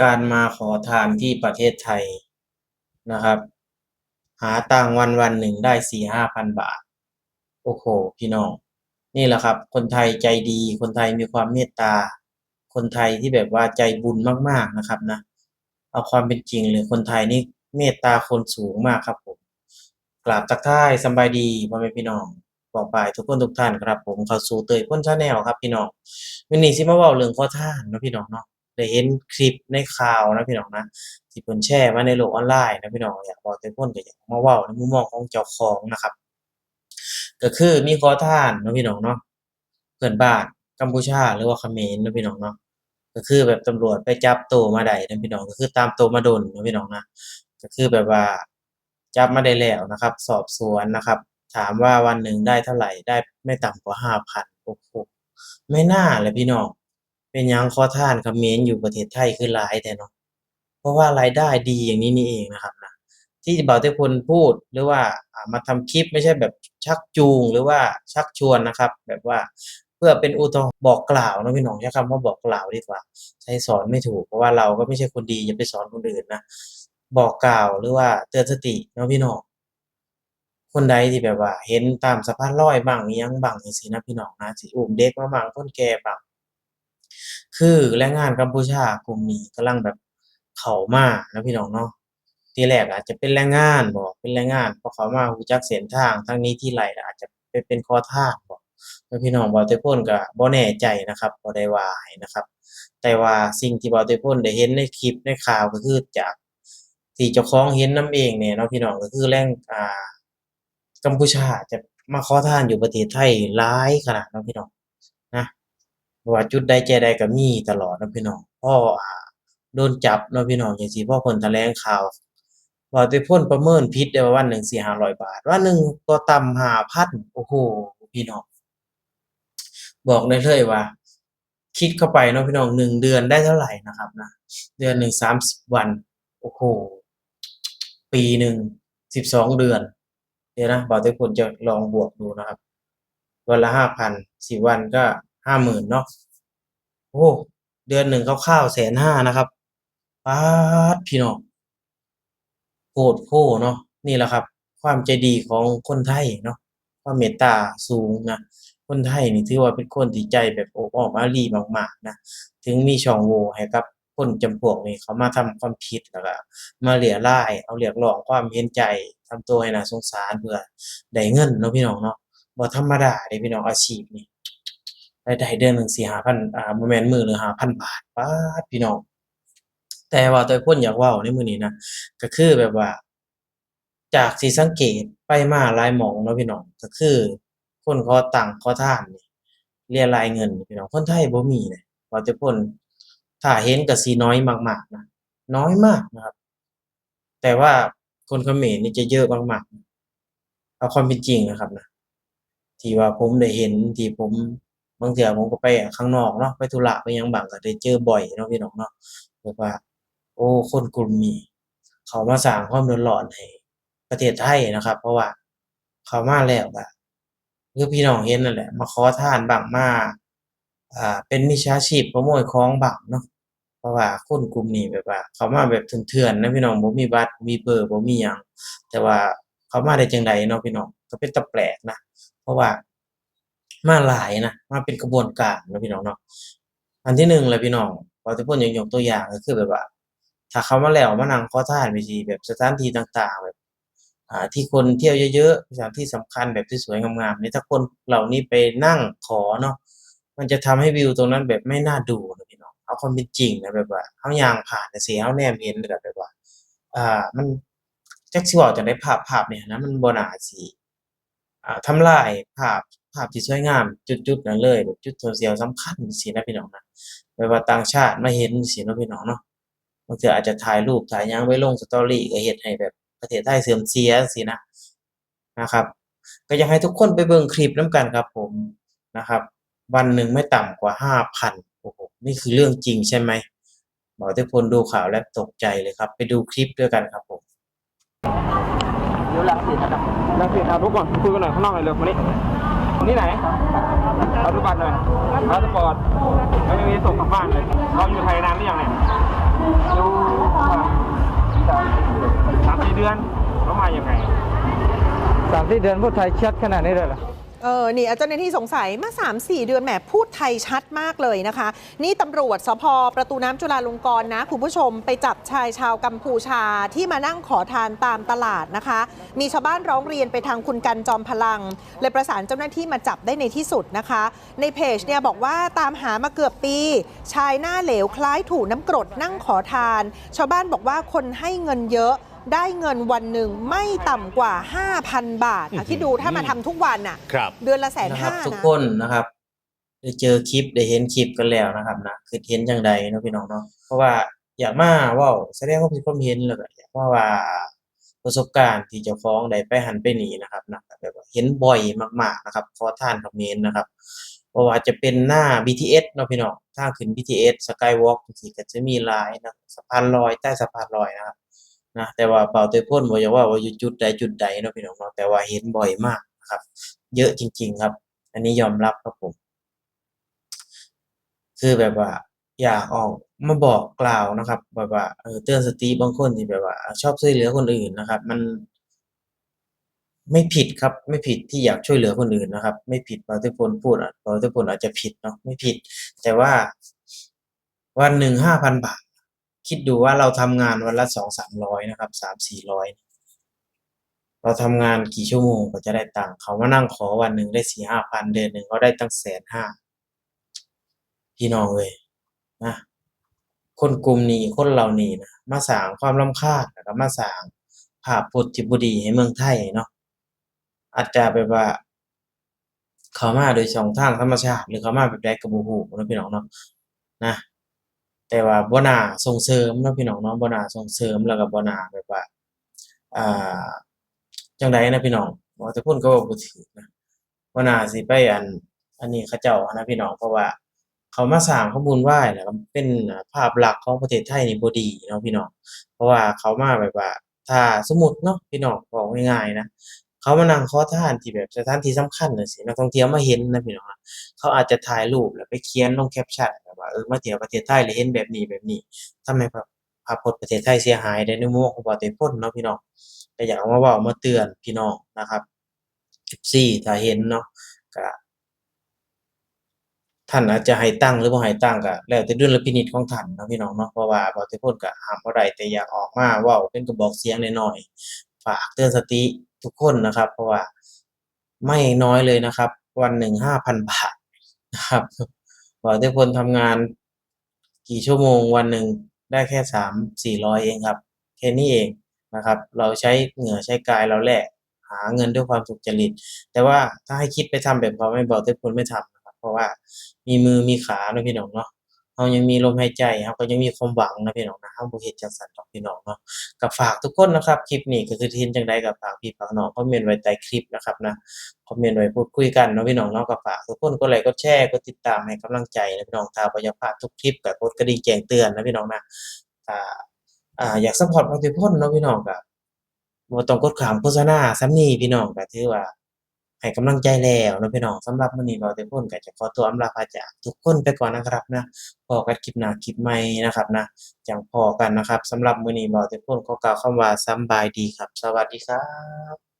การมาขอทานที่ประเทศไทยนะครับ หาตังวันวันหนึ่งได้สี่ห้าพันบาท โอ้โหพี่น้อง นี่แหละครับ คนไทยใจดี คนไทยมีความเมตตา คนไทยที่แบบว่าใจบุญมากๆนะครับนะ เอาความเป็นจริงเลยคนไทยนี่เมตตาคนสูงมากครับผมกราบทักทายสบายดีพ่อแม่พี่น้องบอกบายทุกคนทุกท่านครับผมเข้าสู่เตยพ่นชาแนลครับพี่น้องวันนี้สิมาเว้าเรื่องข้อท่านนะพี่น้องเนาะ ได้เห็นคลิปในข่าวนะพี่น้องนะที่เพิ่นแชร์มาในโลกออนไลน์นะพี่น้องอยากบอกเตยพ่นก็อยากมาเว้าในมุมมองของเจ้าของนะครับ ก็คือมีขอทานนะพี่น้องเนาะเพื่อนบ้านกัมพูชาหรือว่าเขมรนะพี่น้องเนาะก็คือแบบตำรวจไปจับตัวมาได้นะพี่น้องก็คือตามตัวมาดนนะพี่น้องนะก็คือแบบว่าจับมาได้แล้วนะครับ สอบสวนนะครับ ถามว่าวันหนึ่งได้เท่าไหร่ได้ไม่ต่ำกว่าห้าพันโอ้โหไม่น่าเลยพี่น้อง เป็นยังขอท่านเขมรอยู่ประเทศไทยคือหลายแต่เนาะเพราะว่ารายได้ดีอย่างนี้นี่เองนะครับนะที่บ่าวเทพลพูดหรือว่ามาทำคลิปไม่ใช่แบบชักจูงหรือว่าชักชวนนะครับ แบบว่าเพื่อเป็นอุทาหรบอกกล่าวนะพี่น้องใช้คำว่าบอกกล่าวดีกว่า ใช้สอนไม่ถูกเพราะว่าเราก็ไม่ใช่คนดีอย่าไปสอนคนอื่นนะบอกกล่าวหรือว่าเตือนสตินะพี่น้องคนใดที่แบบว่า เห็นตามสะพานลอยบ้างยังบ้างจังซี้นะพี่น้องนะสิอุ้มเด็กมาบ้างคนแก่บ้าง คือแรงงานกัมพูชากลุ่มนี้กำลังแบบเข้ามานะพี่น้องเนาะทีแรกอาจจะเป็นแรงงานบ่เป็นแรงงานพอเข้ามารู้จักเส้นทางทางนี้ที่ไรอาจจะไปเป็นขอท่านบ่แล้วพี่น้องบ่าวเตยพ่นก็บ่แน่ใจนะครับบ่ได้วาให้นะครับ แต่ว่าสิ่งที่บ่าวเตยพ่นได้เห็นในคลิปในข่าวก็คือจากที่เจ้าของเห็นน้ำเองเนี่ยเนาะพี่น้องก็คือแรงอ่ากัมพูชาจะมาขอทานอยู่ประเทศไทยหลายขนาดเนาะพี่น้อง ว่าจุดใดแจใดก็มีตลอดนะพี่น้องพออ่าโดนจับนะพี่น้องจังซี้พอเพิ่นแถลงข่าวว่าไปพ่นประเมินผิดได้ว่าวันหนึ่ง4-500บาทวันหนึ่งก็ต่ำ5,000โอ้โฮพี่น้องบอกได้เลยว่า คิดเข้าไปเนาะพี่น้องหนึ่งเดือนได้เท่าไหร่นะครับนะเดือนหนึ่ง30วันโอ้โฮปีหนึ่ง12เดือน เดี๋ยวนะบ่าวเตยพ่นจะลองบวกดูนะครับ วันละ5,000 10วันก็ 50,000เนาะโอ้เดือนหนึ่งคร่าวๆ150,000นะครับป๊าดพี่น้องโพดโพเนาะนี่แหละครับ ความใจดีของคนไทยเนาะความเมตตาสูงนะคนไทยนี่ถือว่าเป็นคนที่ใจแบบโอบอ้อมอารีมากๆนะถึงมีช่องโหว่ให้กับคนจำพวกนี้เขามาทำความผิดแล้วก็มาเหลี่ยร่าย เอาเรียกร้องความเห็นใจทำตัวให้น่าสงสารเพื่อได้เงินเนาะพี่น้องเนาะบ่ธรรมดาเดะพี่น้องอาชีพนี้ รายได้เดือนหนึ่ง4-5,000อ่าบ่แม่นมื้อละ5,000บาทป๊าพี่น้อง แต่ว่าเตยพ่นอยากว้าในมือนี้นะก็คือแบบว่า จากที่สังเกตไปมาลายหมองเนาะพี่น้องก็คือ คนขอตังค์ขอท่านนี่เรียรายเงินพี่น้องคนไทยบ่มีเดะบ่าวเตยพ่นถ้าเห็นก็สิน้อยมากๆนะน้อยมากนะครับ แต่ว่าคนเขมรนี่จะเยอะมากๆเอาความเป็นจริงนะครับนะที่ว่าผมได้เห็นที่ผม บางเทื่อผมก็ไปข้างนอกเนาะไปธุระไปยังบางก็ได้เจอบ่อยเนาะพี่น้องเนาะแบบว่า โอ้คนกลุ่มนี้เขามาสร้างความเดือดร้อนให้ประเทศไทยนะครับ เพราะว่าเขามาแล้วก็คือพี่น้องเห็นนั่นแหละ มาขอทานบางมาอ่า เป็นมิจฉาชีพขโมยของบางเนาะเพราะว่าคนกลุ่มนี้แบบว่า เขามาแบบเถื่อนๆนะพี่น้องบ่มีบัตรมีเบอร์บ่มีหยังแต่ว่าเขามาได้จังใดเนาะพี่น้องก็เป็นตาแปลกนะเพราะว่า มาหลายนะมาเป็นกระบวนการนะพี่น้องเนาะอันที่หนึ่งเลยพี่น้องบ่าวเตยพ่นอยากยกตัวอย่างก็คือแบบว่า ถ้าเขามาแล้วมานั่งขอท่านไปสิแบบสถานที่ต่างๆแบบที่คนเที่ยวเยอะๆสถานที่สำคัญแบบสวยๆงามๆนี่ถ้าคนเหล่านี้ไปนั่งขอเนาะมันจะทำให้วิวตรงนั้นแบบไม่น่าดูนะพี่น้องเอาความเป็นจริงนะแบบว่าเรายางผ่านจั่งซี้เราแนมเห็นแล้วแบบว่า อ่ามันจักสิว้าจั่งใดภาพภาพเนี่ยนะมันบนาสิอ่าทำลายภาพ ภาพที่สวยงาม จุดๆนั้นเลยจุด social สำคัญจังซี้นะพี่น้องนะแบบว่าต่างชาติมาเห็นจังซี้เนะพี่น้องเนาะบางทื่อาจจะถ่ายรูปถ่ายยังไว้ลง Story ก็เฮ็ดให้แบบประเทศไทยเสื่อมเสียจังซี้นะนะครับ ก็อยากให้ทุกคนไปเบิ่งคลิปน้ำกันครับ ผมนะครับ วันหนึ่งไม่ต่ำกว่า5,000โอ้โฮนี่คือเรื่องจริงใช่ไหมบ่าวเตยพลดูข่าวแล้วตกใจเลยครับ ไปดูคลิปด้วยกันครับผมอยู่รังสิครับรังสิครับทุกคนคุยกันหน่อยข้างนอกหน่อยเร็วมานี่ นี่ไหน เอาทุบัตรหน่อยพาสปอร์ตไม่มีส่งกลับบ้านเลยเราอยู่ไทยนานหรือยังเนี่ยอยู่สามสี่เดือนแล้วมาอย่างไงสามสี่เดือนพูดไทยชัดขนาดนี้เลยเหรอ เออนี่เจ้าหน้าที่สงสัยมา 3-4 เดือนแหมพูดไทยชัดมากเลยนะคะ นี่ตำรวจสพประตูน้ำจุฬาลงกรณ์นะ คุณผู้ชมไปจับชายชาวกัมพูชาที่มานั่งขอทานตามตลาดนะคะ มีชาวบ้านร้องเรียนไปทางคุณกันจอมพลัง เลยประสานเจ้าหน้าที่มาจับได้ในที่สุดนะคะ ในเพจเนี่ยบอกว่าตามหามาเกือบปี ชายหน้าเหลวคล้ายถูน้ำกรดนั่งขอทาน ชาวบ้านบอกว่าคนให้เงินเยอะ ได้เงินวันหนึ่งไม่ต่ำกว่า 5,000 บาทอะคิดดูถ้ามาทำทุกวันอะ ครับ เดือนละแสนนะคห้ารับทุกนะคนนะครับได้เจอคลิปได้เห็นคลิปกันแล้วนะครับนะคือเห็นจังใดเนาะพี่น้องเนาะเพราะว่าอยากมาเว้าแสดงความคิดความเห็นแล้วก็อยากว่าว่าประสบการณ์ที่เจ้าของได้ไปหันไปนี่นะครับนะแบบว่าเห็นบ่อยมากๆนะครับขอทานคอมเมนต์นะครับเพราะว่าจะเป็นหน้า BTS เนาะพี่น้องทางขึ้น BTS Skywalk จังซี่ก็จะมีหลายนะสะพานลอยใต้สะพานลอยนะครับ นะแต่ว่าเป่าเตยพ่นบ่อยากว่าว่าอยู่จุดใดจุดใดเนาะพี่น้องเนาะแต่ว่าเห็นบ่อยมากนะครับ เยอะจริง ๆครับ อันนี้ยอมรับครับผม คือแบบว่า อยากออกมาบอกกล่าวนะครับ แบบว่าเออเตือนสติบางคนที่แบบว่า ชอบช่วยเหลือคนอื่นนะครับ มัน ไม่ผิดครับ ไม่ผิดที่อยากช่วยเหลือคนอื่นนะครับ ไม่ผิดเป่าเตยพ่นพูดอะเป่าเตยพ่นอาจจะผิดเนาะไม่ผิด แต่ว่า วันหนึ่งห้าพันบาท คิดดูว่าเราทำงานวันละสองสามร้อยนะครับสามสี่ร้อยเราทำงานกี่ชั่วโมงกว่าจะได้ตังค์เขามานั่งขอวันหนึ่งได้สี่ห้าพันเดือนหนึ่งเขาได้ตั้งแสนห้าพี่น้องเลยนะคนกลุ่มนี้คนเหล่านี้นะมาสร้างความรำคาแล้วก็มาสร้างภาพพจน์ที่บ่ดีให้เมืองไทยเนาะอาจจะแบบว่า เขามาโดยช่องทางธรรมชาติ หรือเขามาแบบใดก็บ่ฮู้เนะพี่น้องเนาะนะ แต่ว่าบ่น่าส่งเสริมเนาะพี่น้องเนาะบ่น่าส่งเสริมแล้วก็บ่น่าแบบว่าอ่าจังไดนะพี่น้องว่าแต่พูดก็ว่บ่ถูกนะบ่น่าสิไปอัน อันนี้เขาเจ้านะพี่น้องเพราะว่าเขามาสร้างข้อมูลไว้แล้วเป็นภาพลักษณ์ของประเทศไทยนี่บ่ดีเนาะพี่น้องเพราะว่าเขามาแบบว่าถ้าสมมุติเนาะพี่น้องบอกง่ายๆนะ เขามานั่งขอทานที่แบบสถานที่สำคัญจังซี่นักท่องเที่ยวมาเห็นนะพี่น้องเขาอาจจะถ่ายรูปแล้วไปเขียนลงแคปชั่นแบบว่าเออมาเที่ยวประเทศไทยแล้วเห็นแบบนี้แบบนี้ทำให้ภาพาพจน์ประเทศไทยเสียหายได้ในมุมของบ่เตพ่นเนาะพี่น้องก็อยากเอามาเว้ามาเตือนพี่น้องนะครับ14ถ้าเห็นเนาะก็ท่านอาจจะให้ตั้งหรือบ่ให้ตั้งก็แล้วแต่ดุลพินิจของท่านเนาะพี่น้องเนาะเพราะว่าบ่เตพ่นก็ห้ามบ่ได้แต่อยากออกมาเว้าเป็นกระบอกเสียงน้อยๆฝากเตือนสติ ทุกคนนะครับ เพราะว่าไม่น้อยเลยนะครับ วันหนึ่ง5,000บาทนะครับบ่เตพ่นทำงานกี่ชั่วโมงวันหนึ่งได้แค่3-400เองครับแค่นี้เองนะครับ เราใช้เหงื่อใช้กายเราแหลกหาเงินด้วยความสุจริต แต่ว่าถ้าให้คิดไปทำแบบเขาไม่บอกทุกคนไม่ทำนะครับ เพราะว่ามีมือมีขาเนาะพี่น้องเนาะ เรายังมีลมหายใจเราก็ยังมีความหวังนะพี่น้องนะเราบ่เฮ็ดจังซั่นดอกพี่น้องเนาะก็ฝากทุกคนนะครับคลิปนี้ก็คือเห็นจังใดก็ฝากพี่ฝากน้องคอมเมนต์ไว้ใต้คลิปนะครับนะคอมเมนต์ไว้พูดคุยกันเนาะพี่น้องเนาะก็ฝากทุกคนกดไลค์กดแชร์กดติดตามให้กำลังใจนะพี่น้องถ้าบ่อยากพลาดทุกคลิปก็กดกระดิ่งแจ้งเตือนนะพี่น้องนะถ้าอ่าอยากซัปพอร์ตบางทีพ่นเนาะพี่น้องก็บ่ต้องกดขามโฆษณาส่ำนี้พี่น้องก็ถือว่า ให้กำลังใจแล้วนะพี่น้องสำหรับมื้อนี้บ่าวแต่พ่นก็จะขอตัวอำลาพาจากทุกคนไปก่อนนะครับนะพอกันคลิปหน้าคลิปใหม่นะครับนะจังพอกันนะครับสำหรับมื้อนี้บ่าวแต่พ่นขอกล่าวคำว่าสำบายดีครับ สวัสดีครับ